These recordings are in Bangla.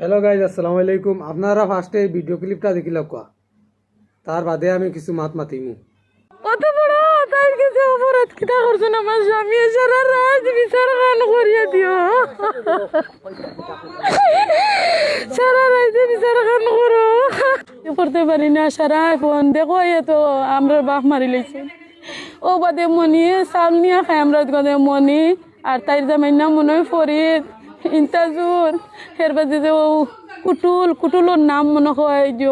হ্যালো গাইজ আসসালামু আলাইকুম আপনারা ফার্স্টে এই ভিডিও ক্লিপটা দেখিল কোয়া তার বাদে আমি কিছু মাত মাতিমু কত বড় তাই কাছে অপরাধ কিতা করছেন আমার স্বামী সারা রাত বিচার গান করিয়া দিও। সারা রাইতে বিচার গান করো। করতে পারি না, সারা ফোন দেখো, এ তো আমরা বাপ মারি লাইছে ও বাদে মনি নিয়ে খাই আমরা মনি, আর তাইর জামাই নাম মনে হয় ফরিদ। ইন্তাজুর এর বাদে যে কুটুল কুটুলোর নাম মনে হয় যে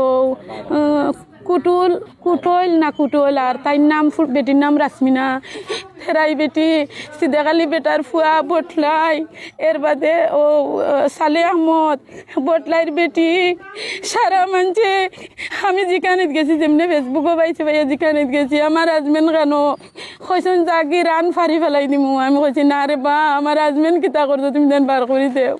কুটুল, কুটল না কুটল, আর তাই নাম, বেটির নাম রাসমিনা। ফেরাই বেটি সিদাকালি বেটার ফুয়া বটলাই। এর বাদে ও সালে আহমদ বটলাইর বেটি। সারা মানছে, আমি জিকানিত গেছি, যেমনি ফেসবুকও পাইছে ভাইয়া জিকানিত গেছি, আমার হাজবেন্ড কেন? কইসন জাগি রান ফারি ফেলাই দিমু। আমি কইছি, না রে বা, আমার হাজবেন্ড কিতা করছ, তুমি দেন বার করে দেও।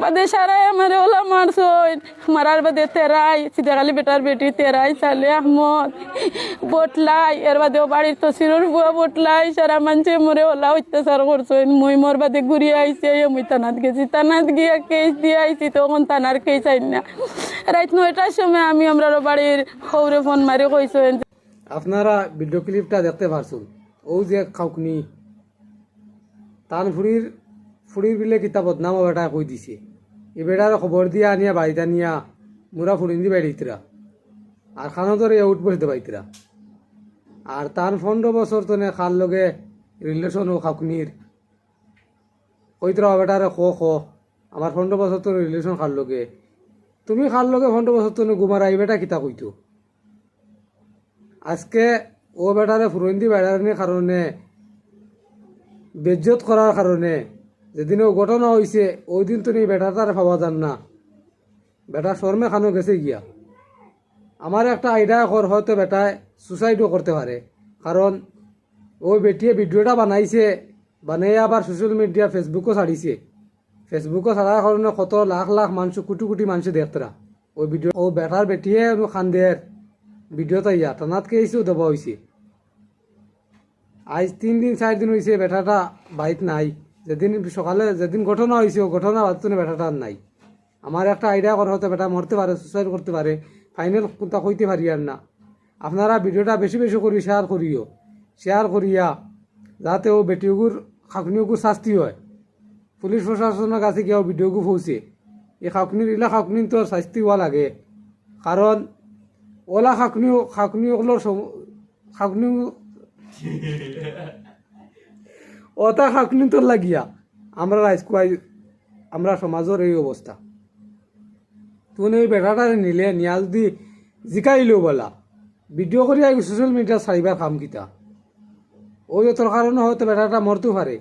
বাদে সারাই আমার ওলা মারছইন মারার বাদে তেরাই সিদাকালি বেটার বেটি, তেরাই সালে আহমদ বটলাই। এর বাদে ও বাড়ির তসিরুর বুয়া বটলাই সারা মানছে মরে ওলা অত্যাচার করছইন মই মোর বাদে ঘুরি আইছে মুই তানাত গেছি। তানাত গিয়া কেস দিয়ে আইছি, তখন তানার কেস আইন না। রাত নয়টার সময় আমি আমরা বাড়ির হৌরে ফোন মারি কইছেন আপনারা ভিডিও ক্লিপটা দেখতে পারছুন। ও যে খাউকনি তান ফুরির বিলে কিতাবত নাম বেটা কই দিছে। এ বেটার খবর দিয়া আনিয়া, বাড়িতে নিয়া মুরা ফুরিন দি বাড়িতরা আর খানো ধরে উঠ বসতে পাইতরা আর তার পনেরো বছর তনে খার লগে রিলেশন ও খাউকনির কইতরা বেটারে খ খ। আমার পনেরো বছর তোর রিলেশন খার লগে। তুমি খার লগে পনেরো বছর তনে গুমার আই বেটা কিতা কইতো আজকে ও বেটারে ফুরন্দি বেড়ানোর কারণে বেজ্জত করার কারণে যেদিন ও ঘটনা হয়েছে ওই দিন তো এই বেটাটার পাওয়া যান না। বেটা শর্মে খানো গেছে গিয়া। আমার একটা আইডিয়া কর হয়তো বেটায় সুসাইডও করতে পারে। কারণ ওই বেটিয়ে ভিডিওটা বানাইছে বানাই আবার সোশ্যাল মিডিয়া ফেসবুকও ছাড়িছে। ফেসবুকও ছাড়ার কারণে কত লাখ লাখ মানুষ, কোটি কোটি মানুষ দেখতরা। ওই ভিডিও ও বেটার বেটিয়ে খান্দের ভিডিওটা ইয়া, টানাত কেসও দেওয়া হয়েছে আজ তিন দিন, চার দিন হয়েছে বেটাটা বাড়িত নাই। যেদিন সকালে যেদিন ঘটনা হয়েছে ও ঘটনা বাদতনে বেটাটা নাই। আমার একটা আইডিয়া করা হতে বেটা মরতে পারে সুসাইড করতে পারে। ফাইনাল কোনটা কইতে পারি আর না। আপনারা ভিডিওটা বেশি বেশি করি শেয়ার করিও। শেয়ার করিয়া যাতে ও বেটিগুর, খাকনিগুর শাস্তি হয়। পুলিশ প্রশাসনের কাছে গিয়েও ভিডিওগু পৌঁছে। এই খাকনির ইলা খাকনির তো শাস্তি হওয়া লাগে। কারণ ওলা খাকনি খাকনি ওগুলোর খাকনি ওটা খাকনি তোর লাগিয়া। আমরা রাজকুয়াই আমরা সমাজের এই অবস্থা। তুমি এই বেটাটা নিলে নিয়া যদি জিকাইলেও বলা। ভিডিও করি সোশ্যাল মিডিয়া ছাড়িবার কাম কিতা। ওই তোর কারণে হয়তো বেটাটা মরতেও পারে